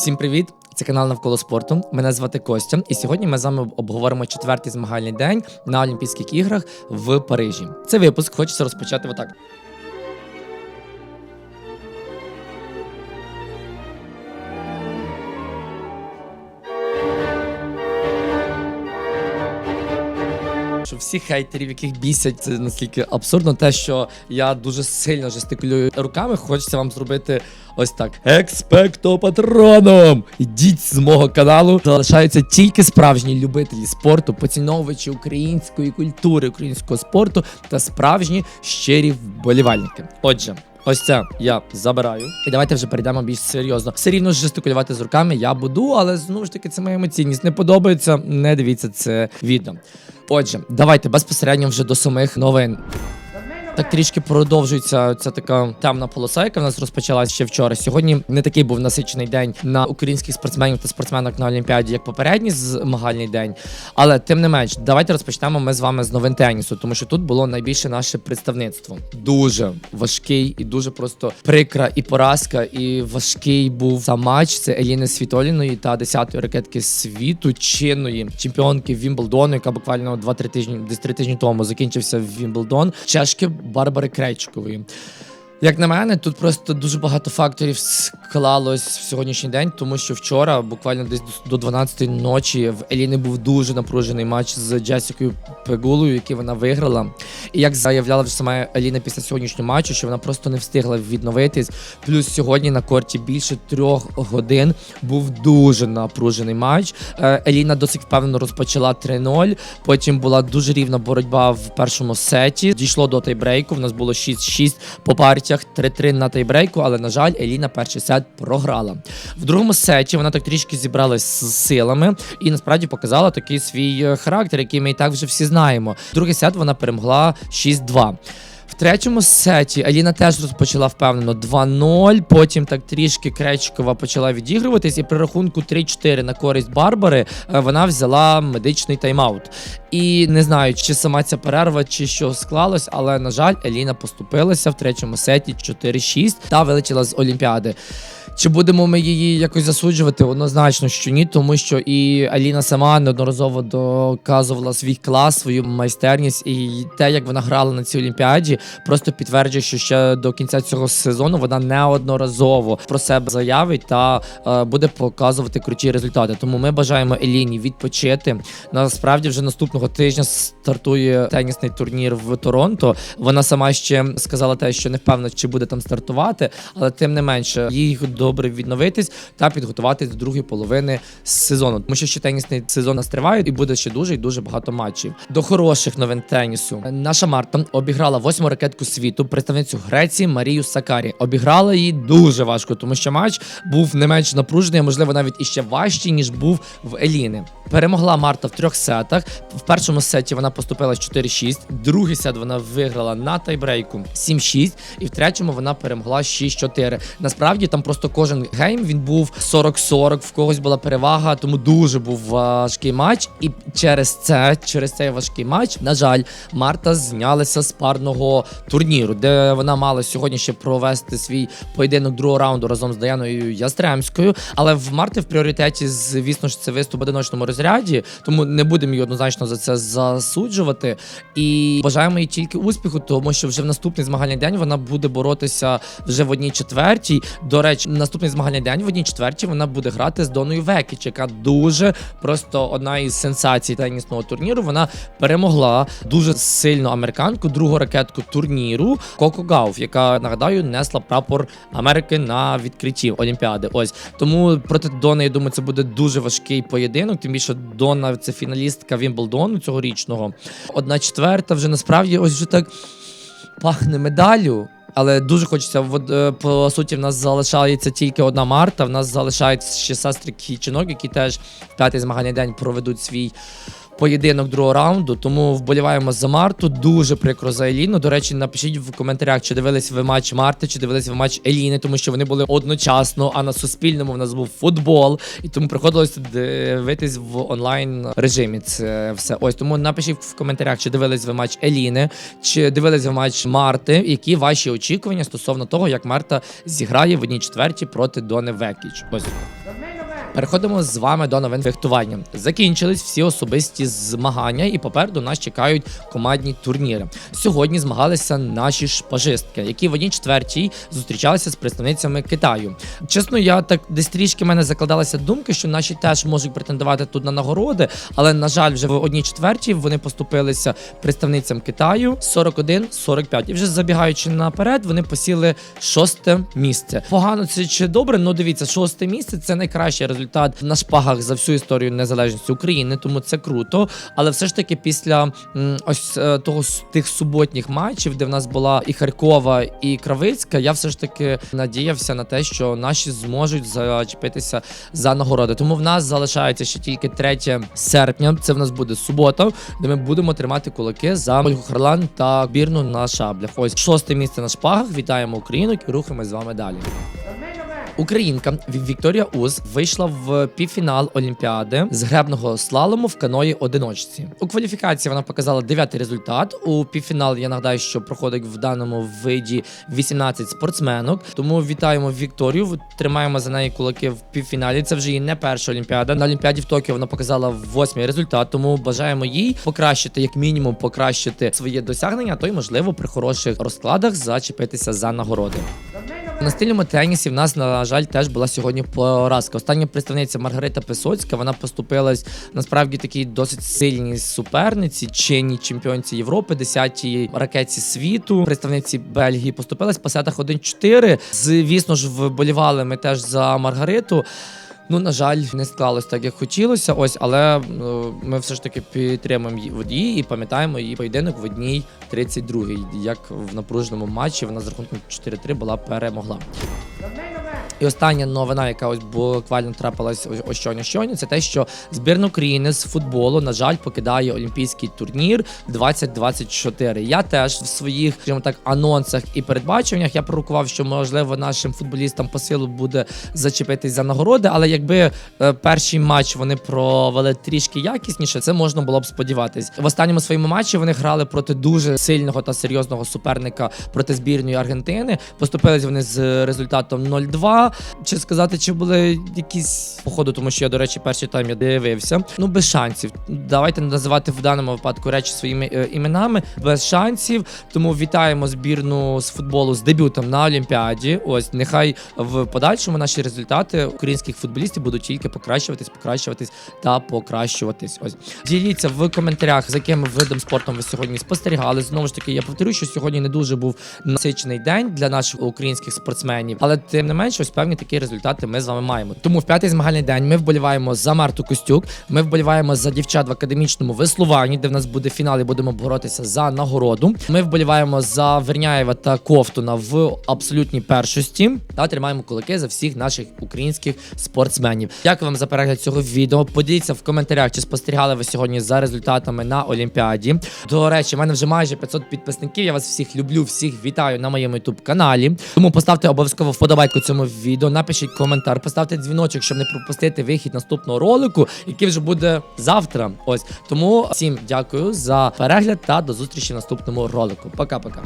Всім привіт! Це канал навколо спорту. Мене звати Костя, і сьогодні ми з вами обговоримо четвертий змагальний день на Олімпійських іграх в Парижі. Цей випуск хочеться розпочати отак. Що всіх хейтерів, яких бісять, це наскільки абсурдно, те, що я дуже сильно жестикулюю руками, хочеться вам зробити ось так: Експекто патроном! Ідіть з мого каналу. Залишаються тільки справжні любителі спорту, поціновувачі української культури, українського спорту та справжні щирі вболівальники. Отже. Ось це я забираю. І давайте вже перейдемо більш серйозно. Все рівно жестикулювати з руками я буду, але знову ж таки це моя емоційність. Не подобається, не дивіться це відео. Отже, давайте безпосередньо вже до самих новин. Так трішки продовжується ця така темна полоса, яка в нас розпочалась ще вчора. Сьогодні не такий був насичений день на українських спортсменів та спортсменок на Олімпіаді, як попередній змагальний день. Але тим не менш, давайте розпочнемо ми з вами з новин тенісу, тому що тут було найбільше наше представництво. Дуже важкий і дуже просто прикра і поразка. І важкий був сам матч. Це Еліни Світоліної та 10-ї ракетки світу, чинної чемпіонки Вімблдону, яка буквально 2-3 тижні, десь 3 тижні тому закінчився в Вімблдон. Чешки Барбари Кречкової. Як на мене, тут просто дуже багато факторів склалось в сьогоднішній день, тому що вчора, буквально десь до 12 ночі, в Еліни був дуже напружений матч з Джесікою Пегулою, який вона виграла. І як заявляла вже сама Еліна після сьогоднішнього матчу, що вона просто не встигла відновитись. Плюс сьогодні на корті більше трьох годин був дуже напружений матч. Е, Еліна досить впевнено розпочала 3-0. Потім була дуже рівна боротьба в першому сеті. Дійшло до тайбрейку. В нас було 6-6 по партіях, 3-3 на тайбрейку, але на жаль, Еліна перший сет програла. В другому сеті вона так трішки зібралась з силами і насправді показала такий свій е, характер, який ми і так вже всі знаємо. Другий сет вона перемогла 6-2. Третьому сеті Аліна теж розпочала впевнено 2-0. Потім так трішки Кречкова почала відігруватись, і при рахунку 3-4 на користь Барбари е, вона взяла медичний тайм-аут. І не знаю, чи сама ця перерва, чи що склалось, але на жаль, Еліна поступилася в третьому сеті 4-6 та вилетіла з Олімпіади. Чи будемо ми її якось засуджувати? Однозначно, що ні, тому що і Аліна сама неодноразово доказувала свій клас, свою майстерність, і те, як вона грала на цій олімпіаді, просто підтверджує, що ще до кінця цього сезону вона неодноразово про себе заявить та е, буде показувати круті результати. Тому ми бажаємо Еліні відпочити. Насправді, вже наступного тижня стартує тенісний турнір в Торонто. Вона сама ще сказала те, що не впевнена, чи буде там стартувати, але тим не менше, їй добре відновитись та підготуватись до другої половини сезону. Тому що ще тенісний сезон нас триває і буде ще дуже і дуже багато матчів. До хороших новин тенісу. Наша Марта обіграла восьму ракетку світу, представницю Греції Марію Сакарі. Обіграла її дуже важко, тому що матч був не менш напружений, а можливо навіть іще важчий ніж був в Еліни. Перемогла Марта в трьох сетах. В першому сеті вона поступила 4-6, другий сет вона виграла на тайбрейку 7-6, і в третьому вона перемогла 6-4. Насправді там просто кожен гейм він був 40-40, в когось була перевага, тому дуже був важкий матч. І через це, через цей важкий матч, на жаль, Марта знялася з парного турніру, де вона мала сьогодні ще провести свій поєдинок другого раунду разом з Даяною Ястремською. Але в Марти в пріоритеті, звісно ж, це виступ в одиночному розряді, тому не будемо її однозначно за це засуджувати. І бажаємо їй тільки успіху, тому що вже в наступний змагальний день вона буде боротися вже в одній четвертій. До речі, наступний змагальний день в одній четвертій вона буде грати з Доною Векіч, яка дуже просто одна із сенсацій тенісного турніру. Вона перемогла дуже сильну американку, другу ракетку турніру Коко Гауф, яка нагадаю несла прапор Америки на відкритті Олімпіади. Ось тому проти Дони, я думаю, це буде дуже важкий поєдинок. Тим більше Дона це фіналістка Вімблдону цьогорічного. Одна четверта вже насправді ось вже так пахне медаллю. Але дуже хочеться, е, по суті, в нас залишається тільки одна Марта. В нас залишається ще сестри Кічинок, які теж п'ятий змагальний день проведуть свій поєдинок другого раунду. Тому вболіваємо за Марту. Дуже прикро за Еліну. До речі, напишіть в коментарях, чи дивились ви матч Марти, чи дивились ви матч Еліни, тому що вони були одночасно. А на суспільному в нас був футбол, і тому приходилося дивитись в онлайн режимі. Це все. Ось тому напишіть в коментарях, чи дивились ви матч Еліни, чи дивились ви матч Марти. Які ваші очікування стосовно того, як Марта зіграє в одній четвертій проти Дони Векіч? Ось. Переходимо з вами до новин фехтування. Закінчились всі особисті змагання, і попереду нас чекають командні турніри. Сьогодні змагалися наші шпажистки, які в одній четвертій зустрічалися з представницями Китаю. Чесно, я так десь трішки мене закладалася думка, що наші теж можуть претендувати тут на нагороди, але на жаль, вже в одній четвертій вони поступилися представницям Китаю 41-45. І вже забігаючи наперед, вони посіли шосте місце. Погано це чи добре? Ну дивіться, шосте місце це найкращий результат на шпагах за всю історію незалежності України, тому це круто. Але все ж таки, після ось е, того тих суботніх матчів, де в нас була і Харкова, і Кравицька, я все ж таки надіявся на те, що наші зможуть зачепитися за нагороди. Тому в нас залишається ще тільки 3 серпня. Це в нас буде субота, де ми будемо тримати кулаки за Ольгу Харлан та бірну на шаблях. Ось шосте місце на шпагах. Вітаємо Україну і рухаємось з вами далі. Українка Вікторія Уз вийшла в півфінал Олімпіади з гребного слалому в каної одиночці. У кваліфікації вона показала дев'ятий результат. У півфінал я нагадаю, що проходить в даному виді 18 спортсменок. Тому вітаємо Вікторію. Тримаємо за неї кулаки в півфіналі. Це вже її не перша олімпіада. На олімпіаді в Токіо вона показала восьмий результат. Тому бажаємо їй покращити, як мінімум, покращити своє досягнення, то й можливо при хороших розкладах зачепитися за нагороди. На настільному тенісі в нас, на жаль, теж була сьогодні поразка. Остання представниця Маргарита Писоцька. Вона поступилась насправді такій досить сильній суперниці, чинній чемпіонці Європи, 10-й ракетці світу. Представниці Бельгії поступилась по сетах 1-4. Звісно ж, вболівали ми теж за Маргариту. Ну, на жаль, не склалось так, як хотілося. Ось, але е, ми все ж таки підтримуємо водії і пам'ятаємо її поєдинок в одній 32-й, як в напруженому матчі вона з рахунком 4-3 була перемогла. І остання новина, яка ось буквально трапилась ось- щойно щойно, це те, що збірна України з футболу, на жаль, покидає олімпійський турнір 2024. Я теж в своїх, скажімо так, анонсах і передбаченнях я пророкував, що можливо нашим футболістам по силу буде зачепитись за нагороди, але якби е, перший матч вони провели трішки якісніше, це можна було б сподіватись. В останньому своєму матчі вони грали проти дуже сильного та серйозного суперника проти збірної Аргентини. Поступились вони з результатом 0-2. Чи сказати, чи були якісь походу, тому що я, до речі, перший тайм я дивився. Ну, без шансів. Давайте називати в даному випадку речі своїми е, іменами. Без шансів. Тому вітаємо збірну з футболу з дебютом на Олімпіаді. Ось нехай в подальшому наші результати українських футболістів будуть тільки покращуватись, покращуватись та покращуватись. Ось діліться в коментарях, за яким видом спортом ви сьогодні спостерігали. Знову ж таки, я повторю, що сьогодні не дуже був насичений день для наших українських спортсменів, але тим не менше, ось певні такі результати ми з вами маємо. Тому в п'ятий змагальний день ми вболіваємо за Марту Костюк. Ми вболіваємо за дівчат в академічному веслуванні, де в нас буде фінал і будемо боротися за нагороду. Ми вболіваємо за Верняєва та Ковтуна в абсолютній першості та тримаємо кулаки за всіх наших українських спортсменів. Дякую вам за перегляд цього відео. Поділіться в коментарях, чи спостерігали ви сьогодні за результатами на Олімпіаді. До речі, в мене вже майже 500 підписників. Я вас всіх люблю, всіх вітаю на моєму youtube каналі. Тому поставте обов'язково вподобайку цьому відео, напишіть коментар, поставте дзвіночок, щоб не пропустити вихід наступного ролику, який вже буде завтра. Ось тому всім дякую за перегляд та до зустрічі в наступному ролику. Пока-пока.